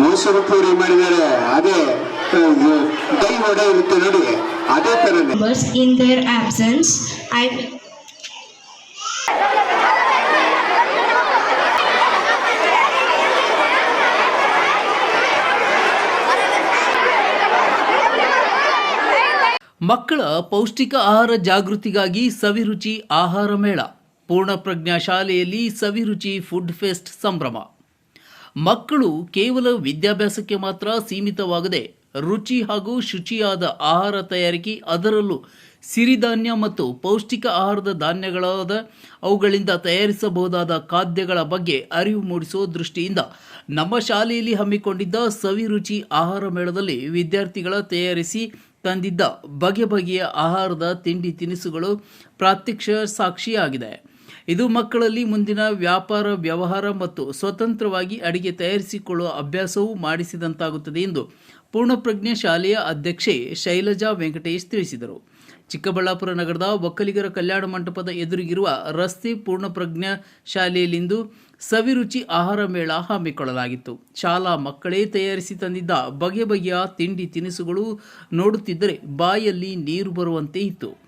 ಮೊಸರು ಪೂರಿ ಮಾಡಿದರೆ ಅದೇ ಕೈ ದೈ ವಡೆ ಇರುತ್ತೆ ನೋಡಿ. ಅದೇ ತರನೇ. Members in their absence. I ಮಕ್ಕಳ ಪೌಷ್ಟಿಕ ಆಹಾರ ಜಾಗೃತಿಗಾಗಿ ಸವಿರುಚಿ ಆಹಾರ ಮೇಳ. ಪೂರ್ಣಪ್ರಜ್ಞಾ ಶಾಲೆಯಲ್ಲಿ ಸವಿರುಚಿ ಫುಡ್ ಫೆಸ್ಟ್ ಸಂಭ್ರಮ. ಮಕ್ಕಳು ಕೇವಲ ವಿದ್ಯಾಭ್ಯಾಸಕ್ಕೆ ಮಾತ್ರ ಸೀಮಿತವಾಗದೆ ರುಚಿ ಹಾಗೂ ಶುಚಿಯಾದ ಆಹಾರ ತಯಾರಿಕೆ, ಅದರಲ್ಲೂ ಸಿರಿಧಾನ್ಯ ಮತ್ತು ಪೌಷ್ಟಿಕ ಆಹಾರದ ಧಾನ್ಯಗಳಾದ ಅವುಗಳಿಂದ ತಯಾರಿಸಬಹುದಾದ ಖಾದ್ಯಗಳ ಬಗ್ಗೆ ಅರಿವು ಮೂಡಿಸುವ ದೃಷ್ಟಿಯಿಂದ ನಮ್ಮ ಶಾಲೆಯಲ್ಲಿ ಹಮ್ಮಿಕೊಂಡಿದ್ದ ಸವಿರುಚಿ ಆಹಾರ ಮೇಳದಲ್ಲಿ ವಿದ್ಯಾರ್ಥಿಗಳ ತಯಾರಿಸಿ ತಂದಿದ್ದ ಬಗೆ ಬಗೆಯ ಆಹಾರದ ತಿಂಡಿ ತಿನಿಸುಗಳು ಪ್ರಾತ್ಯಕ್ಷ ಸಾಕ್ಷಿಯಾಗಿದೆ. ಇದು ಮಕ್ಕಳಲ್ಲಿ ಮುಂದಿನ ವ್ಯಾಪಾರ, ವ್ಯವಹಾರ ಮತ್ತು ಸ್ವತಂತ್ರವಾಗಿ ಅಡಿಗೆ ತಯಾರಿಸಿಕೊಳ್ಳುವ ಅಭ್ಯಾಸವೂ ಮಾಡಿಸಿದಂತಾಗುತ್ತದೆ ಎಂದು ಪೂರ್ಣಪ್ರಜ್ಞೆ ಶಾಲೆಯ ಅಧ್ಯಕ್ಷೆ ಶೈಲಜಾ ವೆಂಕಟೇಶ್ ತಿಳಿಸಿದರು. ಚಿಕ್ಕಬಳ್ಳಾಪುರ ನಗರದ ಒಕ್ಕಲಿಗರ ಕಲ್ಯಾಣ ಮಂಟಪದ ಎದುರಿಗಿರುವ ರಸ್ತೆ ಪೂರ್ಣಪ್ರಜ್ಞಾ ಶಾಲೆಯಲ್ಲಿಂದು ಸವಿರುಚಿ ಆಹಾರ ಮೇಳ ಹಮ್ಮಿಕೊಳ್ಳಲಾಗಿತ್ತು. ಶಾಲಾ ಮಕ್ಕಳೇ ತಯಾರಿಸಿ ತಂದಿದ್ದ ಬಗೆ ಬಗೆಯ ತಿಂಡಿ ತಿನಿಸುಗಳು ನೋಡುತ್ತಿದ್ದರೆ ಬಾಯಲ್ಲಿ ನೀರು ಬರುವಂತೆ ಇತ್ತು.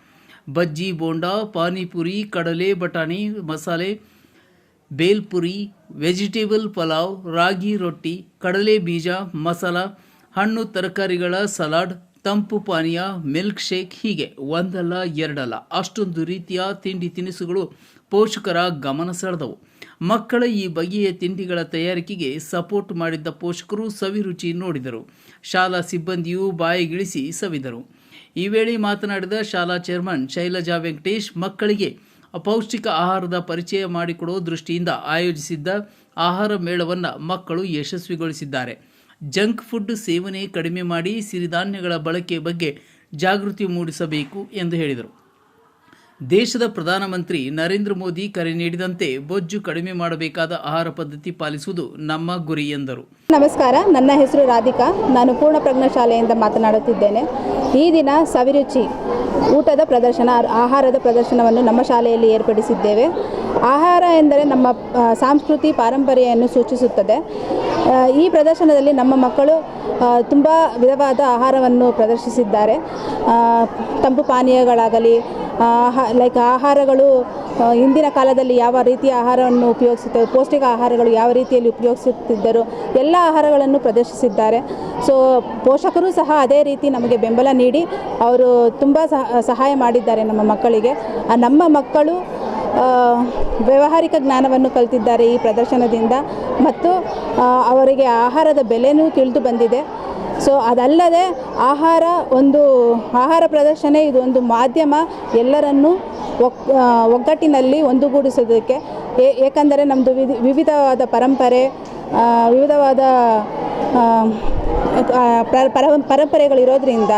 ಬಜ್ಜಿ, ಬೋಂಡಾ, ಪಾನಿಪುರಿ, ಕಡಲೆ, ಬಟಾಣಿ, ಮಸಾಲೆ, ಬೇಲ್ಪುರಿ, ವೆಜಿಟೇಬಲ್ ಪಲಾವ್, ರಾಗಿ ರೊಟ್ಟಿ, ಕಡಲೆ ಬೀಜ, ಮಸಾಲ, ಹಣ್ಣು ತರಕಾರಿಗಳ ಸಲಾಡ್, ತಂಪು ಪಾನೀಯ, ಮಿಲ್ಕ್ ಶೇಕ್ ಹೀಗೆ ಒಂದಲ್ಲ ಎರಡಲ್ಲ. ಅಷ್ಟೊಂದು ರೀತಿಯ ತಿಂಡಿ ತಿನಿಸುಗಳು ಪೋಷಕರ ಗಮನ ಸೆಳೆದವು. ಮಕ್ಕಳ ಈ ಬಗೆಯ ತಿಂಡಿಗಳ ತಯಾರಿಕೆಗೆ ಸಪೋರ್ಟ್ ಮಾಡಿದ್ದ ಪೋಷಕರು ಸವಿರುಚಿ ನೋಡಿದರು. ಶಾಲಾ ಸಿಬ್ಬಂದಿಯೂ ಬಾಯಿಗಿಳಿಸಿ ಸವಿದರು. ಈ ವೇಳೆ ಮಾತನಾಡಿದ ಶಾಲಾ ಚೇರ್ಮನ್ ಶೈಲಜಾ ವೆಂಕಟೇಶ್, ಮಕ್ಕಳಿಗೆ ಅಪೌಷ್ಟಿಕ ಆಹಾರದ ಪರಿಚಯ ಮಾಡಿಕೊಡುವ ದೃಷ್ಟಿಯಿಂದ ಆಯೋಜಿಸಿದ್ದ ಆಹಾರ ಮೇಳವನ್ನು ಮಕ್ಕಳು ಯಶಸ್ವಿಗೊಳಿಸಿದ್ದಾರೆ. ಜಂಕ್ ಫುಡ್ ಸೇವನೆ ಕಡಿಮೆ ಮಾಡಿ ಸಿರಿಧಾನ್ಯಗಳ ಬಳಕೆ ಬಗ್ಗೆ ಜಾಗೃತಿ ಮೂಡಿಸಬೇಕು ಎಂದು ಹೇಳಿದರು. ದೇಶದ ಪ್ರಧಾನಮಂತ್ರಿ ನರೇಂದ್ರ ಮೋದಿ ಕರೆ ನೀಡಿದಂತೆ ಬೊಜ್ಜು ಕಡಿಮೆ ಮಾಡಬೇಕಾದ ಆಹಾರ ಪದ್ಧತಿ ಪಾಲಿಸುವುದು ನಮ್ಮ ಗುರಿ ಎಂದರು. ನಮಸ್ಕಾರ, ನನ್ನ ಹೆಸರು ರಾಧಿಕಾ. ನಾನು ಪೂರ್ಣ ಪ್ರಜ್ಞಾ ಶಾಲೆಯಿಂದ ಮಾತನಾಡುತ್ತಿದ್ದೇನೆ. ಈ ದಿನ ಸವಿರುಚಿ ಊಟದ ಪ್ರದರ್ಶನ, ಆಹಾರದ ಪ್ರದರ್ಶನವನ್ನು ನಮ್ಮ ಶಾಲೆಯಲ್ಲಿ ಏರ್ಪಡಿಸಿದ್ದೇವೆ. ಆಹಾರ ಎಂದರೆ ನಮ್ಮ ಸಾಂಸ್ಕೃತಿ ಪಾರಂಪರೆಯನ್ನು ಸೂಚಿಸುತ್ತದೆ. ಈ ಪ್ರದರ್ಶನದಲ್ಲಿ ನಮ್ಮ ಮಕ್ಕಳು ತುಂಬ ವಿಧವಾದ ಆಹಾರವನ್ನು ಪ್ರದರ್ಶಿಸಿದ್ದಾರೆ. ತಂಪು ಪಾನೀಯಗಳಾಗಲಿ ಲೈಕ್ ಆಹಾರಗಳು ಹಿಂದಿನ ಕಾಲದಲ್ಲಿ ಯಾವ ರೀತಿಯ ಆಹಾರವನ್ನು ಉಪಯೋಗಿಸುತ್ತಾರೆ ಪೌಷ್ಟಿಕ ಆಹಾರಗಳು ಯಾವ ರೀತಿಯಲ್ಲಿ ಉಪಯೋಗಿಸುತ್ತಿದ್ದರು, ಎಲ್ಲ ಆಹಾರಗಳನ್ನು ಪ್ರದರ್ಶಿಸಿದ್ದಾರೆ. ಸೊ ಪೋಷಕರು ಸಹ ಅದೇ ರೀತಿ ನಮಗೆ ಬೆಂಬಲ ನೀಡಿ ಅವರು ತುಂಬ ಸಹ, ಸಹಾಯ ಮಾಡಿದ್ದಾರೆ ನಮ್ಮ ಮಕ್ಕಳಿಗೆ. ನಮ್ಮ ಮಕ್ಕಳು ವ್ಯಾವಹಾರಿಕ ಜ್ಞಾನವನ್ನು ಕಲ್ತಿದ್ದಾರೆ ಈ ಪ್ರದರ್ಶನದಿಂದ ಮತ್ತು ಅವರಿಗೆ ಆಹಾರದ ಬೆಲೆಯೂ ತಿಳಿದು ಬಂದಿದೆ. ಸೊ ಅದಲ್ಲದೆ ಆಹಾರ ಒಂದು, ಆಹಾರ ಪ್ರದರ್ಶನ ಇದು ಒಂದು ಮಾಧ್ಯಮ ಎಲ್ಲರನ್ನೂ ಒಗ್ಗಟ್ಟಿನಲ್ಲಿ ಒಂದುಗೂಡಿಸೋದಕ್ಕೆ. ಏಕೆಂದರೆ ನಮ್ಮದು ವಿಧಿ, ವಿವಿಧವಾದ ಪರಂಪರೆ ವಿವಿಧವಾದ ಪರ- ಪರಂಪರೆಗಳಿರೋದ್ರಿಂದ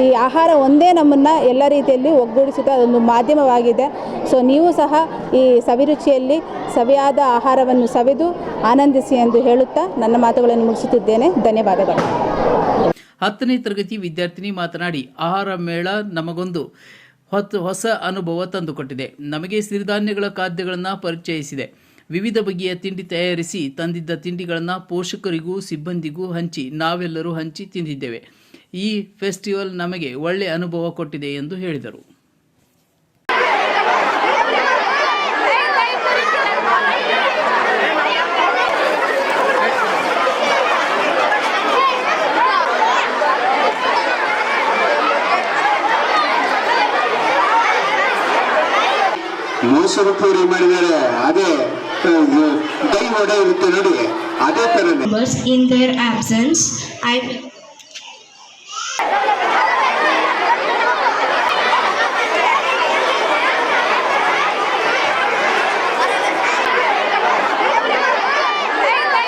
ಈ ಆಹಾರ ಒಂದೇ ನಮ್ಮನ್ನು ಎಲ್ಲ ರೀತಿಯಲ್ಲಿ ಒಗ್ಗೂಡಿಸುತ್ತೆ, ಅದೊಂದು ಮಾಧ್ಯಮವಾಗಿದೆ. ಸೊ ನೀವು ಸಹ ಈ ಸವಿರುಚಿಯಲ್ಲಿ ಸವಿಯಾದ ಆಹಾರವನ್ನು ಸವಿದು ಆನಂದಿಸಿ ಎಂದು ಹೇಳುತ್ತಾ ನನ್ನ ಮಾತುಗಳನ್ನು ಮುಗಿಸುತ್ತಿದ್ದೇನೆ. ಧನ್ಯವಾದಗಳು. ಹತ್ತನೇ ತರಗತಿ ವಿದ್ಯಾರ್ಥಿನಿ ಮಾತನಾಡಿ, ಆಹಾರ ಮೇಳ ನಮಗೊಂದು ಹೊತ್ತು ಹೊಸ ಅನುಭವ ತಂದುಕೊಟ್ಟಿದೆ. ನಮಗೆ ಸಿರಿಧಾನ್ಯಗಳ ಖಾದ್ಯಗಳನ್ನು ಪರಿಚಯಿಸಿದೆ. ವಿವಿಧ ಬಗೆಯ ತಿಂಡಿ ತಯಾರಿಸಿ ತಂದಿದ್ದ ತಿಂಡಿಗಳನ್ನು ಪೋಷಕರಿಗೂ ಸಿಬ್ಬಂದಿಗೂ ಹಂಚಿ, ನಾವೆಲ್ಲರೂ ಹಂಚಿ ತಿಂದಿದ್ದೇವೆ. ಈ ಫೆಸ್ಟಿವಲ್ ನಮಗೆ ಒಳ್ಳೆಯ ಅನುಭವ ಕೊಟ್ಟಿದೆ ಎಂದು ಹೇಳಿದರು. ಮೊಸರು ಪೂರಿ ಮಾಡಿದ್ದಾರೆ ಅದೇ ಆ, ದೈ ವಡೆ ಇರುತ್ತೆ ನೋಡಿ ಅದೇ ತರನೇ members in their absence. I will